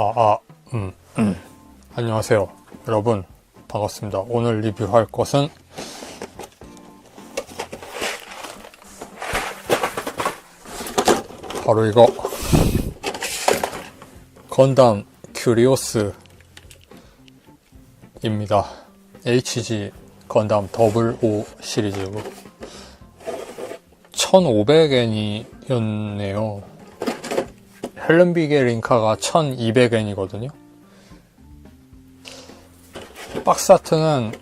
아, 아, 음, 음. 안녕하세요. 여러분, 반갑습니다. 오늘 리뷰할 것은 바로 이거. 건담 큐리오스입니다. HG 건담 더블 O 시리즈고 1500엔이었네요. 헬렌비게 링카가 1200엔이거든요. 박스 아트는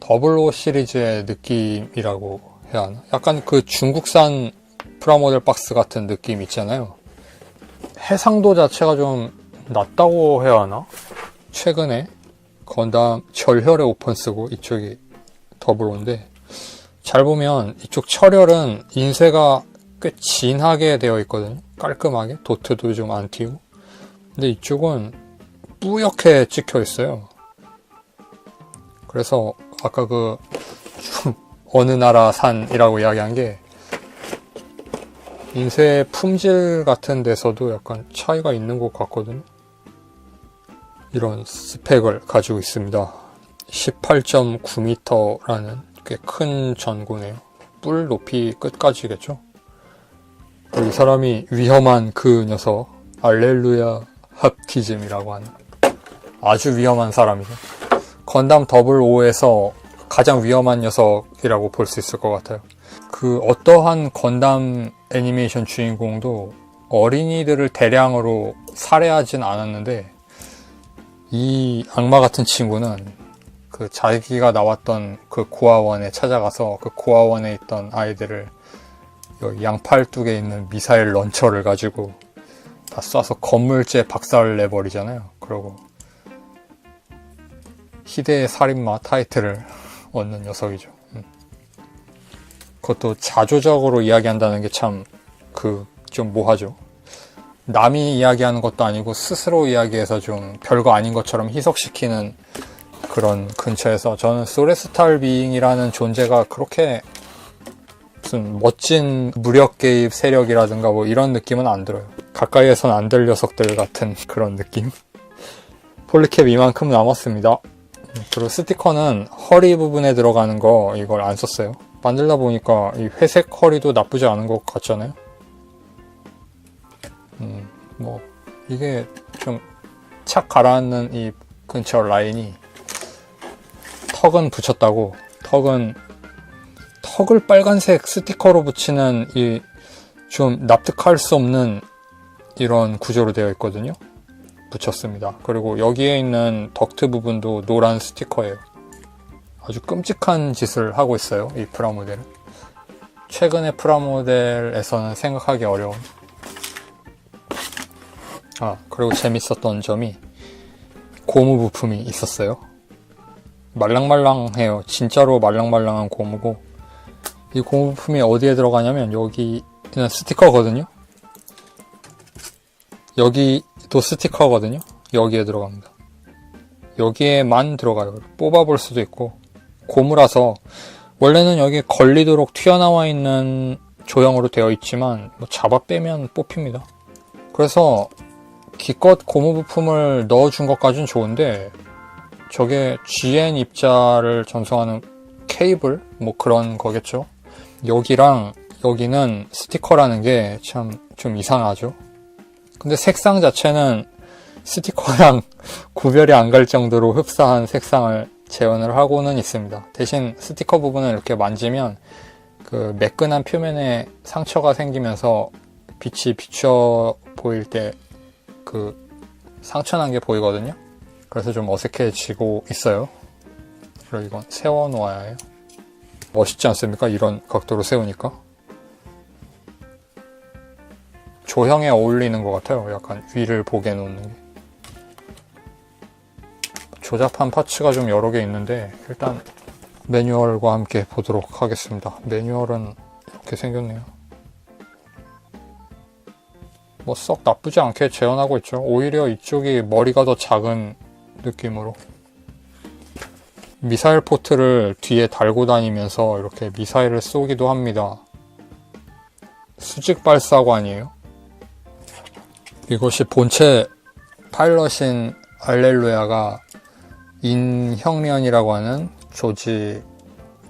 더블 O 시리즈의 느낌이라고 해야 하나? 약간 그 중국산 프라모델 박스 같은 느낌 있잖아요. 해상도 자체가 좀 낮다고 해야 하나? 최근에 건담 절혈의 오펀스고 이쪽이 더블오인데 잘 보면 이쪽 철혈은 인쇄가 꽤 진하게 되어 있거든요. 깔끔하게 도트도 좀 안 튀고 근데 이쪽은 뿌옇게 찍혀 있어요. 그래서 아까 그 어느 나라 산이라고 이야기한 게 인쇄 품질 같은 데서도 약간 차이가 있는 것 같거든요. 이런 스펙을 가지고 있습니다. 18.9m라는 꽤 큰 전구네요. 뿔 높이 끝까지겠죠. 이 사람이 위험한 그 녀석 알렐루야 합티즘이라고 하는 아주 위험한 사람이죠. 건담 더블 오에서 가장 위험한 녀석이라고 볼 수 있을 것 같아요. 그 어떠한 건담 애니메이션 주인공도 어린이들을 대량으로 살해하진 않았는데 이 악마 같은 친구는 그 자기가 나왔던 그 고아원에 찾아가서 그 고아원에 있던 아이들을 여기 양팔뚝에 있는 미사일 런처를 가지고 다 쏴서 건물째 박살 내버리잖아요. 그러고 희대의 살인마 타이틀을 얻는 녀석이죠. 음. 그것도 자조적으로 이야기한다는 게 참 그 좀 뭐하죠. 남이 이야기하는 것도 아니고 스스로 이야기해서 좀 별거 아닌 것처럼 희석시키는 그런 근처에서 저는 소레스탈 비잉이라는 존재가 그렇게 무슨 멋진 무력 개입 세력이라든가 뭐 이런 느낌은 안 들어요. 가까이에선 안 될 녀석들 같은 그런 느낌. 폴리캡 이만큼 남았습니다. 그리고 스티커는 허리 부분에 들어가는 거 이걸 안 썼어요. 만들다 보니까 이 회색 허리도 나쁘지 않은 것 같잖아요. 음, 뭐 이게 좀 착 가라앉는 이 근처 라인이 턱은 붙였다고 턱은 턱을 빨간색 스티커로 붙이는 이 좀 납득할 수 없는 이런 구조로 되어 있거든요. 붙였습니다. 그리고 여기에 있는 덕트 부분도 노란 스티커예요. 아주 끔찍한 짓을 하고 있어요. 이 프라모델은. 최근의 프라모델에서는 생각하기 어려운. 아, 그리고 재밌었던 점이 고무 부품이 있었어요. 말랑말랑해요. 진짜로 말랑말랑한 고무고 이 고무 부품이 어디에 들어가냐면 여기 그냥 스티커거든요. 여기도 스티커거든요. 여기에 들어갑니다. 여기에만 들어가요. 뽑아볼 수도 있고 고무라서 원래는 여기 걸리도록 튀어나와 있는 조형으로 되어 있지만 뭐 잡아 빼면 뽑힙니다. 그래서 기껏 고무 부품을 넣어준 것까진 좋은데 저게 GN 입자를 전송하는 케이블 뭐 그런 거겠죠. 여기랑 여기는 스티커라는 게 참 좀 이상하죠. 근데 색상 자체는 스티커랑 구별이 안 갈 정도로 흡사한 색상을 재현을 하고는 있습니다. 대신 스티커 부분을 이렇게 만지면 그 매끈한 표면에 상처가 생기면서 빛이 비춰 보일 때 그 상처난 게 보이거든요. 그래서 좀 어색해지고 있어요. 그리고 이건 세워놓아야 해요. 멋있지 않습니까? 이런 각도로 세우니까. 조형에 어울리는 것 같아요. 약간 위를 보게 놓는 게. 조잡한 파츠가 좀 여러 개 있는데 일단 매뉴얼과 함께 보도록 하겠습니다. 매뉴얼은 이렇게 생겼네요. 뭐 썩 나쁘지 않게 재현하고 있죠. 오히려 이쪽이 머리가 더 작은 느낌으로 미사일 포트를 뒤에 달고 다니면서 이렇게 미사일을 쏘기도 합니다. 수직 발사관이에요. 이것이 본체 파일럿인 알렐루야가 인형련이라고 하는 조지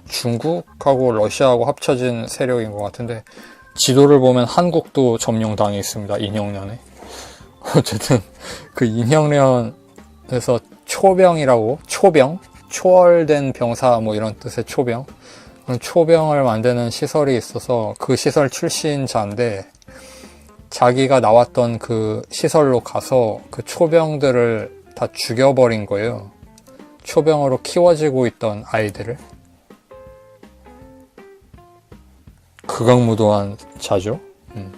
중국하고 러시아하고 합쳐진 세력인 것 같은데 지도를 보면 한국도 점령당해 있습니다. 인형련에. 어쨌든 그 인형련에서 초병이라고 초병 초월된 병사 뭐 이런 뜻의 초병 초병을 만드는 시설이 있어서 그 시설 출신자인데 자기가 나왔던 그 시설로 가서 그 초병들을 다 죽여버린 거예요. 초병으로 키워지고 있던 아이들을. 극악무도한 자죠. 음.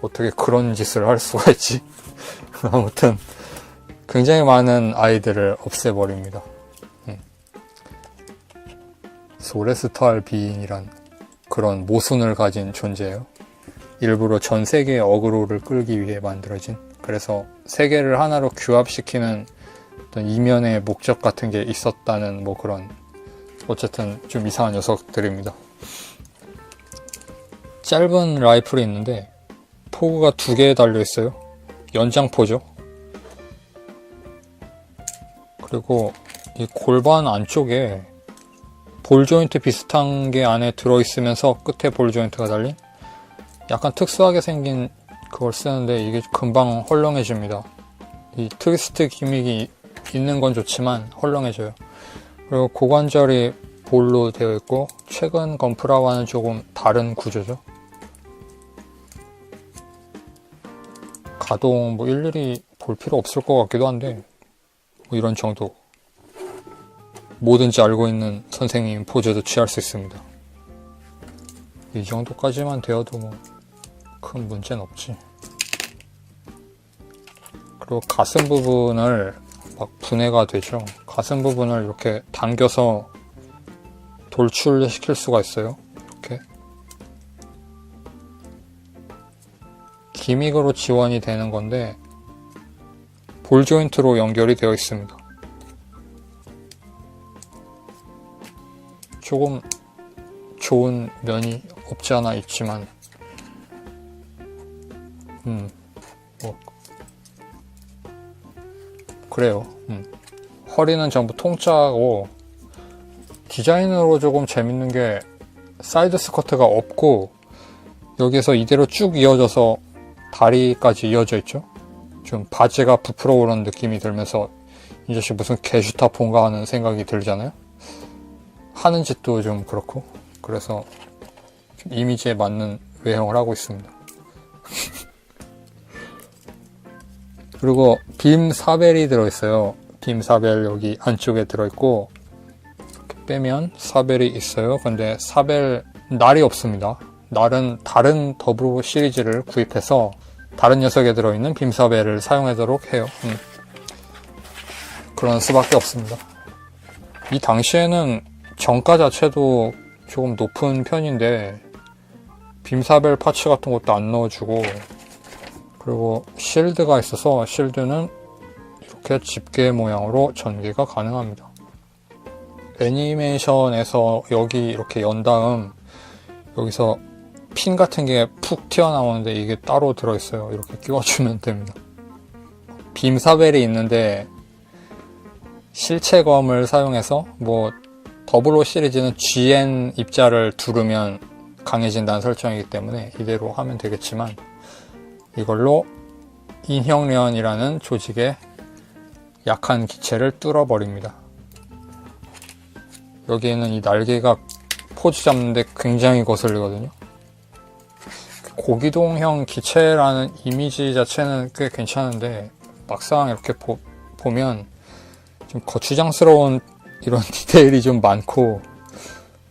어떻게 그런 짓을 할 수가 있지? 아무튼 굉장히 많은 아이들을 없애버립니다. 음. 소레스탈 비인이란 그런 모순을 가진 존재예요. 일부러 전 세계의 어그로를 끌기 위해 만들어진 그래서 세계를 하나로 규합시키는 어떤 이면의 목적 같은 게 있었다는 뭐 그런 어쨌든 좀 이상한 녀석들입니다. 짧은 라이플이 있는데 포구가 두 개 달려 있어요. 연장포죠. 그리고 이 골반 안쪽에 볼 조인트 비슷한 게 안에 들어 있으면서 끝에 볼 조인트가 달린 약간 특수하게 생긴 그걸 쓰는데 이게 금방 헐렁해집니다. 이 트위스트 기믹이 있는 건 좋지만 헐렁해져요. 그리고 고관절이 볼로 되어 있고 최근 건프라와는 조금 다른 구조죠. 가동 뭐 일일이 볼 필요 없을 것 같기도 한데 뭐 이런 정도 뭐든지 알고 있는 선생님 포즈도 취할 수 있습니다. 이 정도까지만 되어도 뭐 큰 문제는 없지. 그리고 가슴 부분을 막 분해가 되죠. 가슴 부분을 이렇게 당겨서 돌출시킬 수가 있어요. 이렇게. 기믹으로 지원이 되는 건데 볼 조인트로 연결이 되어 있습니다. 조금 좋은 면이 없지 않아 있지만 음, 뭐 그래요. 음. 허리는 전부 통짜고 디자인으로 조금 재밌는 게 사이드 스커트가 없고 여기에서 이대로 쭉 이어져서 다리까지 이어져 있죠. 좀 바지가 부풀어 오르는 느낌이 들면서 이 자식 무슨 개슈타폰가 하는 생각이 들잖아요. 하는 짓도 좀 그렇고 그래서 좀 이미지에 맞는 외형을 하고 있습니다. 그리고 빔 사벨이 들어있어요. 빔 사벨 여기 안쪽에 들어있고 빼면 사벨이 있어요. 근데 사벨 날이 없습니다. 날은 다른 더블 시리즈를 구입해서 다른 녀석에 들어있는 빔 사벨을 사용하도록 해요. 음. 그런 수밖에 없습니다. 이 당시에는 정가 자체도 조금 높은 편인데 빔사벨 파츠 같은 것도 안 넣어주고 그리고 실드가 있어서 실드는 이렇게 집게 모양으로 전개가 가능합니다. 애니메이션에서 여기 이렇게 연 다음 여기서 핀 같은 게 푹 튀어나오는데 이게 따로 들어있어요. 이렇게 끼워주면 됩니다. 빔사벨이 있는데 실체검을 사용해서 뭐 더블로 시리즈는 GN 입자를 두르면 강해진다는 설정이기 때문에 이대로 하면 되겠지만 이걸로 인형련이라는 조직의 약한 기체를 뚫어버립니다. 여기에는 이 날개가 포즈 잡는데 굉장히 거슬리거든요. 고기동형 기체라는 이미지 자체는 꽤 괜찮은데 막상 이렇게 보, 보면 좀 거추장스러운 이런 디테일이 좀 많고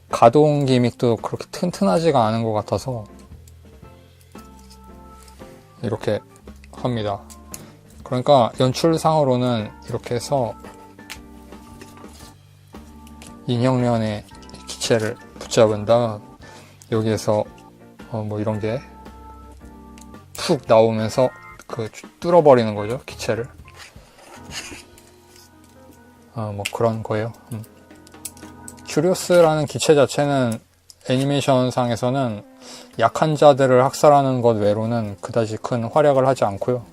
가동 기믹도 그렇게 튼튼하지가 않은 것 같아서 이렇게 합니다. 그러니까 연출상으로는 이렇게 해서 인형련의 기체를 붙잡은 다음 여기에서 어 뭐 이런 게 푹 나오면서 그 뚫어버리는 거죠 기체를 어, 뭐 그런 거예요. 음. 큐리오스라는 기체 자체는 애니메이션 상에서는 약한 자들을 학살하는 것 외로는 그다지 큰 활약을 하지 않고요.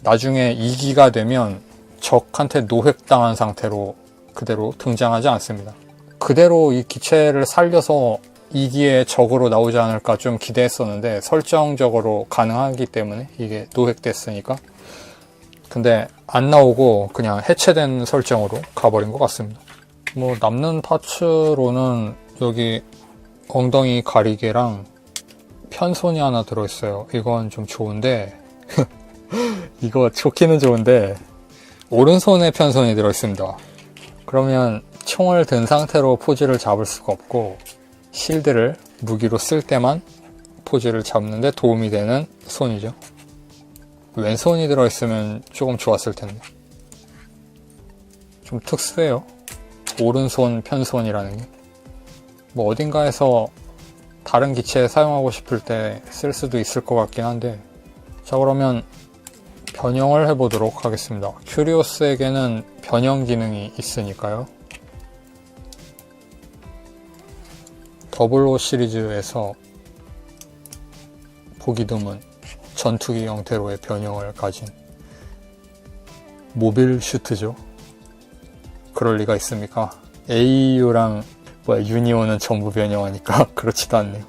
나중에 2기가 되면 적한테 노획당한 상태로 그대로 등장하지 않습니다. 그대로 이 기체를 살려서 2기의 적으로 나오지 않을까 좀 기대했었는데 설정적으로 가능하기 때문에 이게 노획됐으니까 근데 안 나오고 그냥 해체된 설정으로 가버린 것 같습니다. 뭐 남는 파츠로는 여기 엉덩이 가리개랑 편손이 하나 들어있어요. 이건 좀 좋은데 이거 좋기는 좋은데 오른손에 편손이 들어있습니다. 그러면 총을 든 상태로 포즈를 잡을 수가 없고 실드를 무기로 쓸 때만 포즈를 잡는데 도움이 되는 손이죠. 왼손이 들어있으면 조금 좋았을 텐데. 좀 특수해요. 오른손 편손이라는 게. 뭐 어딘가에서 다른 기체에 사용하고 싶을 때 쓸 수도 있을 것 같긴 한데. 자, 그러면 변형을 해보도록 하겠습니다. 큐리오스에게는 변형 기능이 있으니까요. 더블오 시리즈에서 보기 드문 전투기 형태로의 변형을 가진 모빌 슈트죠. 그럴 리가 있습니까? AU랑 뭐야 유니온은 전부 변형하니까 그렇지도 않네요.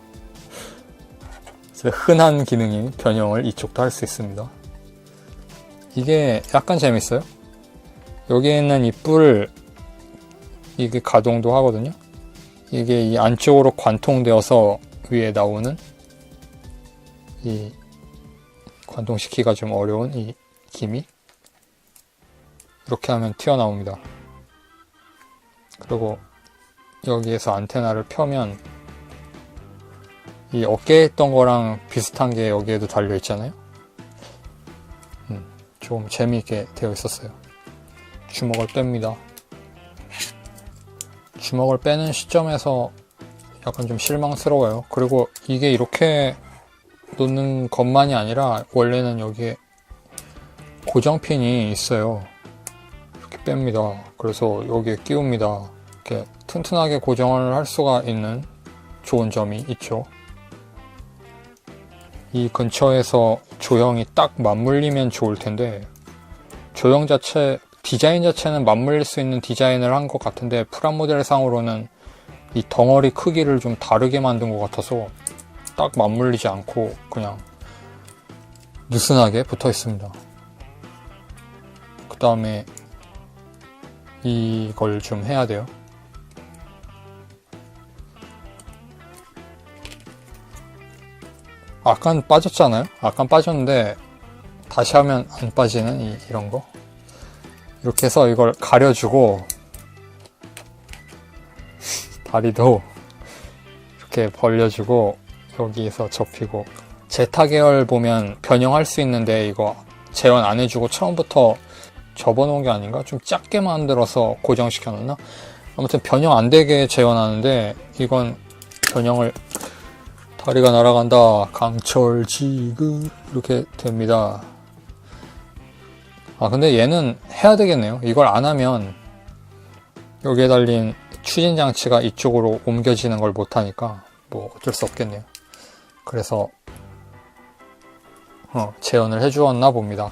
흔한 기능인 변형을 이쪽도 할 수 있습니다. 이게 약간 재밌어요. 여기에 있는 이 뿔, 이게 가동도 하거든요. 이게 이 안쪽으로 관통되어서 위에 나오는 이 관통시키기가 좀 어려운 이 기미 이렇게 하면 튀어나옵니다. 그리고 여기에서 안테나를 펴면 이 어깨에 있던 거랑 비슷한 게 여기에도 달려 있잖아요. 음, 좀 재미있게 되어 있었어요. 주먹을 뺍니다. 주먹을 빼는 시점에서 약간 좀 실망스러워요. 그리고 이게 이렇게 놓는 것만이 아니라 원래는 여기에 고정핀이 있어요. 이렇게 뺍니다. 그래서 여기에 끼웁니다. 이렇게 튼튼하게 고정을 할 수가 있는 좋은 점이 있죠. 이 근처에서 조형이 딱 맞물리면 좋을 텐데 조형 자체 디자인 자체는 맞물릴 수 있는 디자인을 한 것 같은데 프라모델 상으로는 이 덩어리 크기를 좀 다르게 만든 것 같아서 딱 맞물리지 않고 그냥 느슨하게 붙어 있습니다. 그 다음에 이걸 좀 해야 돼요. 아깐 빠졌잖아요? 아깐 빠졌는데 다시 하면 안 빠지는 이, 이런 거. 이렇게 해서 이걸 가려주고 다리도 이렇게 벌려주고 여기에서 접히고 제타 계열 보면 변형할 수 있는데 이거 재현 안 해주고 처음부터 접어놓은 게 아닌가? 좀 작게 만들어서 고정시켜 놓나? 아무튼 변형 안 되게 재현하는데 이건 변형을 다리가 날아간다 강철 지금 이렇게 됩니다 아 근데 얘는 해야 되겠네요. 이걸 안 하면 여기에 달린 추진 장치가 이쪽으로 옮겨지는 걸 못하니까 뭐 어쩔 수 없겠네요. 그래서 어, 재현을 해주었나 봅니다.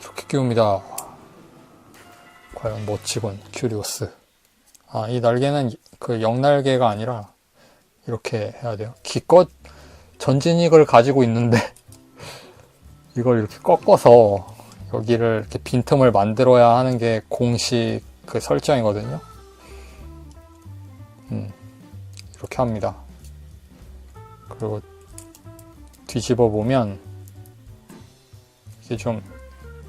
이렇게 끼웁니다. 과연 멋지군 큐리오스. 아 이 날개는 그 영날개가 아니라 이렇게 해야 돼요. 기껏 전진익을 가지고 있는데 이걸 이렇게 꺾어서 여기를 이렇게 빈틈을 만들어야 하는 게 공식 그 설정이거든요. 음, 이렇게 합니다. 그리고 뒤집어 보면 이게 좀,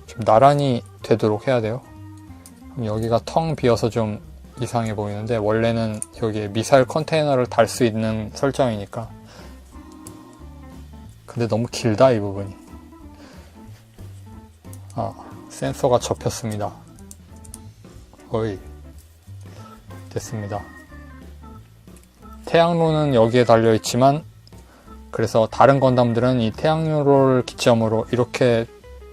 좀 나란히 되도록 해야 돼요. 여기가 텅 비어서 좀 이상해 보이는데 원래는 여기에 미사일 컨테이너를 달 수 있는 설정이니까 근데 너무 길다 이 부분이 아, 센서가 접혔습니다. 어이, 됐습니다. 태양로는 여기에 달려 있지만, 그래서 다른 건담들은 이 태양로를 기점으로 이렇게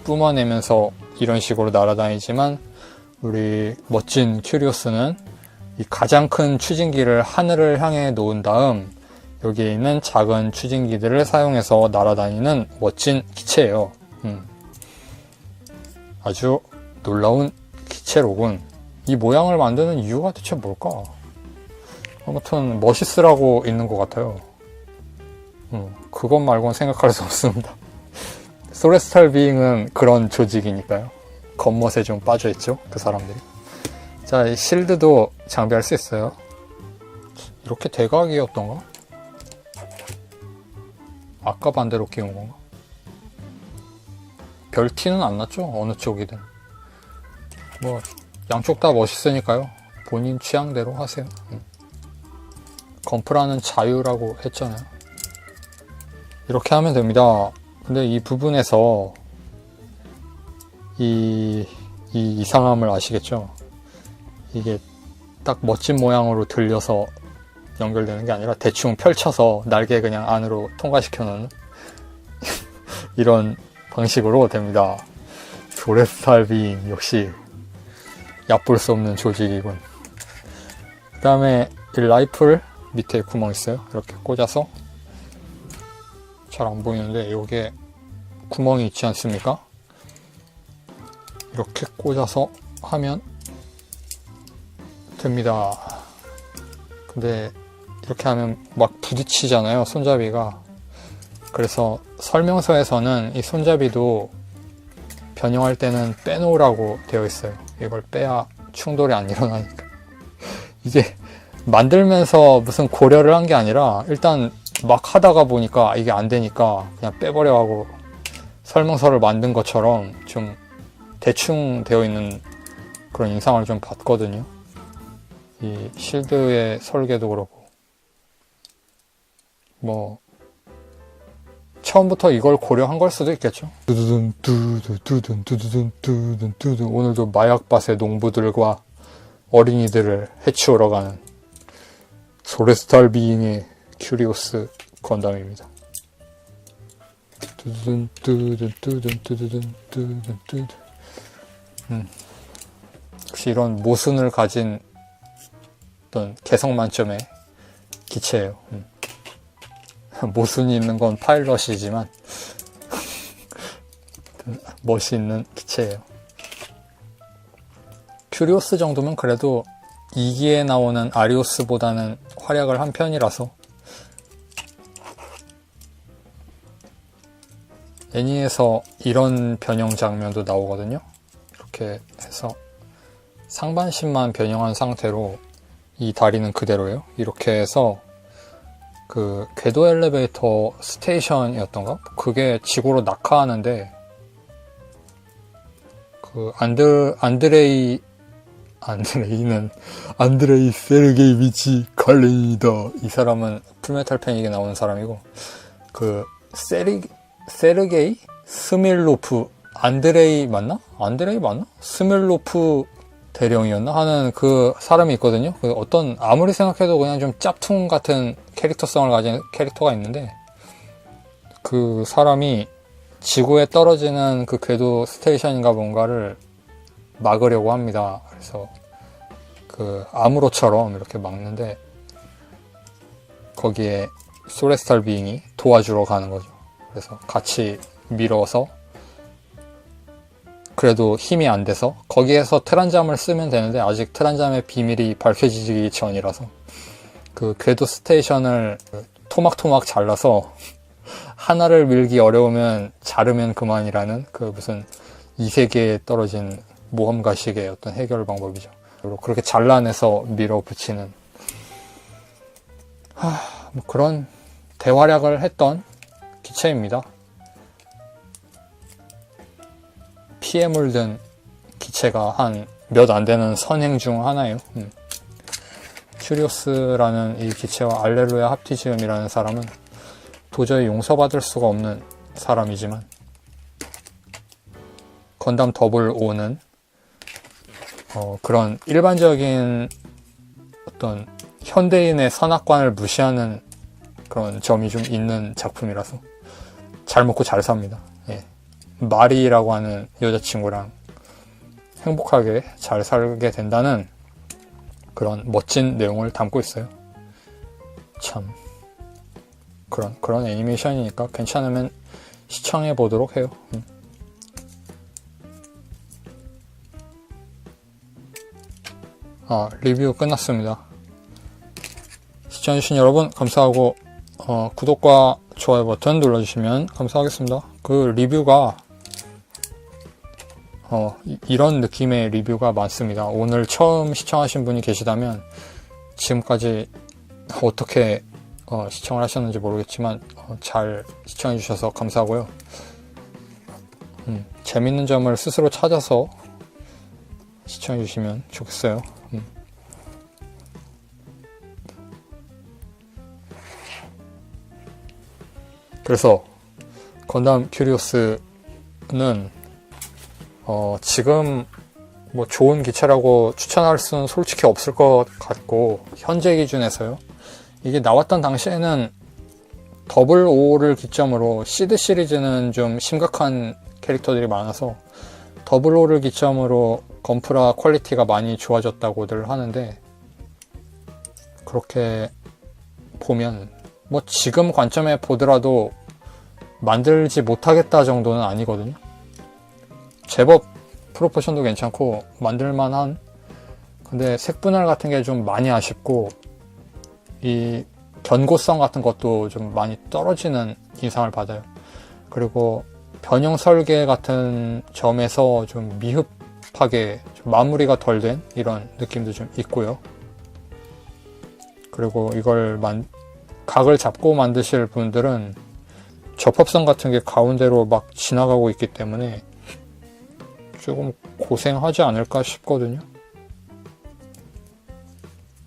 뿜어내면서 이런 식으로 날아다니지만, 우리 멋진 큐리오스는 이 가장 큰 추진기를 하늘을 향해 놓은 다음, 여기에 있는 작은 추진기들을 사용해서 날아다니는 멋진 기체예요. 음. 아주 놀라운 기체로군. 이 모양을 만드는 이유가 대체 뭘까? 아무튼 멋있으라고 있는 것 같아요. 음, 그것 말고는 생각할 수 없습니다. 소레스탈 비잉은 그런 조직이니까요. 겉멋에 좀 빠져있죠, 그 사람들이. 자, 이 실드도 장비할 수 있어요. 이렇게 대각이었던가? 아까 반대로 끼운 건가? 별 티는 안 났죠? 어느 쪽이든. 뭐, 양쪽 다 멋있으니까요. 본인 취향대로 하세요. 음. 건프라는 자유라고 했잖아요. 이렇게 하면 됩니다. 근데 이 부분에서 이, 이 이상함을 아시겠죠? 이게 딱 멋진 모양으로 들려서 연결되는 게 아니라 대충 펼쳐서 날개 그냥 안으로 통과시켜 놓는 이런 방식으로 됩니다. 도레스탈빙 역시 얕볼 수 없는 조직이군. 그 다음에 이 라이플 밑에 구멍 있어요. 이렇게 꽂아서 잘 안 보이는데 이게 구멍이 있지 않습니까? 이렇게 꽂아서 하면 됩니다. 근데 이렇게 하면 막 부딪히잖아요, 손잡이가. 그래서 설명서에서는 이 손잡이도 변형할 때는 빼놓으라고 되어 있어요. 이걸 빼야 충돌이 안 일어나니까. 이게 만들면서 무슨 고려를 한 게 아니라 일단 막 하다가 보니까 이게 안 되니까 그냥 빼버려 하고 설명서를 만든 것처럼 좀 대충 되어 있는 그런 인상을 좀 받거든요. 이 실드의 설계도 그렇고 뭐 처음부터 이걸 고려한 걸 수도 있겠죠. 두두둔 두두 두둔 두두둔 두둔 두둔 오늘도 마약밭의 농부들과 어린이들을 해치우러 가는 소레스탈 비잉의 큐리오스 건담입니다. 두둔 두둔 두둔 두둔 두둔 두둔 음. 역시 이런 모순을 가진 어떤 개성 만점의 기체예요. 음. 모순이 있는 건 파일럿이지만 멋이 있는 기체예요. 큐리오스 정도면 그래도 2기에 나오는 아리오스보다는 활약을 한 편이라서 애니에서 이런 변형 장면도 나오거든요. 이렇게 해서 상반신만 변형한 상태로 이 다리는 그대로예요. 이렇게 해서 그 궤도 엘리베이터 스테이션이었던가? 그게 지구로 낙하하는데 그 안드 안드레이 안드레이는 안드레이 세르게이비치 칼렌이다. 이 사람은 풀메탈 패닉에 나오는 사람이고 그 세리 세르게이 스밀로프 안드레이 맞나? 안드레이 맞나? 스밀로프 대령이었나 하는 그 사람이 있거든요. 그 어떤 아무리 생각해도 그냥 좀 짭퉁 같은 캐릭터성을 가진 캐릭터가 있는데 그 사람이 지구에 떨어지는 그 궤도 스테이션인가 뭔가를 막으려고 합니다. 그래서 그 암으로처럼 이렇게 막는데 거기에 소레스탈 비잉이 도와주러 가는 거죠. 그래서 같이 밀어서 그래도 힘이 안 돼서 거기에서 트란잠을 쓰면 되는데 아직 트란잠의 비밀이 밝혀지기 전이라서 그 궤도 스테이션을 토막토막 잘라서 하나를 밀기 어려우면 자르면 그만이라는 그 무슨 이 세계에 떨어진 모험가식의 어떤 해결 방법이죠. 그렇게 잘라내서 밀어붙이는 하, 뭐 그런 대활약을 했던 기체입니다. 피에 물든 기체가 한 몇 안 되는 선행 중 하나예요. 음. 큐리오스라는 이 기체와 알레루야 합티지움이라는 사람은 도저히 용서받을 수가 없는 사람이지만 건담 더블 오는 어, 그런 일반적인 어떤 현대인의 선악관을 무시하는 그런 점이 좀 있는 작품이라서 잘 먹고 잘 삽니다. 예. 마리라고 하는 여자친구랑 행복하게 잘 살게 된다는 그런 멋진 내용을 담고 있어요. 참 그런 그런 애니메이션이니까 괜찮으면 시청해 보도록 해요. 음. 아 리뷰 끝났습니다. 시청해주신 여러분 감사하고 어, 구독과 좋아요 버튼 눌러주시면 감사하겠습니다. 그 리뷰가 어, 이- 이런 느낌의 리뷰가 많습니다. 오늘 처음 시청하신 분이 계시다면 지금까지 어떻게 어, 시청을 하셨는지 모르겠지만 어, 잘 시청해 주셔서 감사하고요. 음, 재밌는 점을 스스로 찾아서 시청해 주시면 좋겠어요. 음. 그래서 건담 큐리오스는 어, 지금 뭐 좋은 기체라고 추천할 수는 솔직히 없을 것 같고 현재 기준에서요. 이게 나왔던 당시에는 더블 O를 기점으로 시드 시리즈는 좀 심각한 캐릭터들이 많아서 더블 O를 기점으로 건프라 퀄리티가 많이 좋아졌다고들 하는데 그렇게 보면 뭐 지금 관점에 보더라도 만들지 못하겠다 정도는 아니거든요. 제법 프로포션도 괜찮고 만들만한 근데 색분할 같은 게 좀 많이 아쉽고 이 견고성 같은 것도 좀 많이 떨어지는 인상을 받아요. 그리고 변형 설계 같은 점에서 좀 미흡하게 좀 마무리가 덜 된 이런 느낌도 좀 있고요. 그리고 이걸 만, 각을 잡고 만드실 분들은 접합성 같은 게 가운데로 막 지나가고 있기 때문에 조금 고생하지 않을까 싶거든요.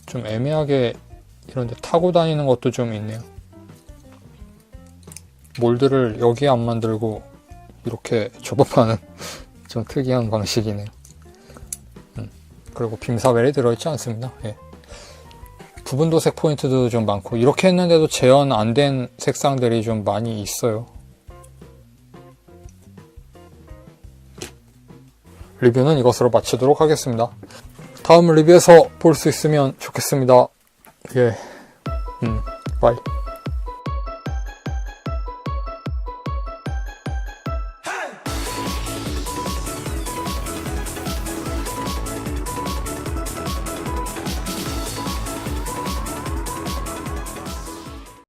좀 애매하게 이런데 타고 다니는 것도 좀 있네요. 몰드를 여기에 안 만들고 이렇게 접업하는 좀 특이한 방식이네요. 음, 그리고 빔사벨이 들어있지 않습니다. 예. 부분 도색 포인트도 좀 많고 이렇게 했는데도 재현 안 된 색상들이 좀 많이 있어요. 리뷰는 이것으로 마치도록 하겠습니다. 다음 리뷰에서 볼 수 있으면 좋겠습니다. 예. 음, 바이.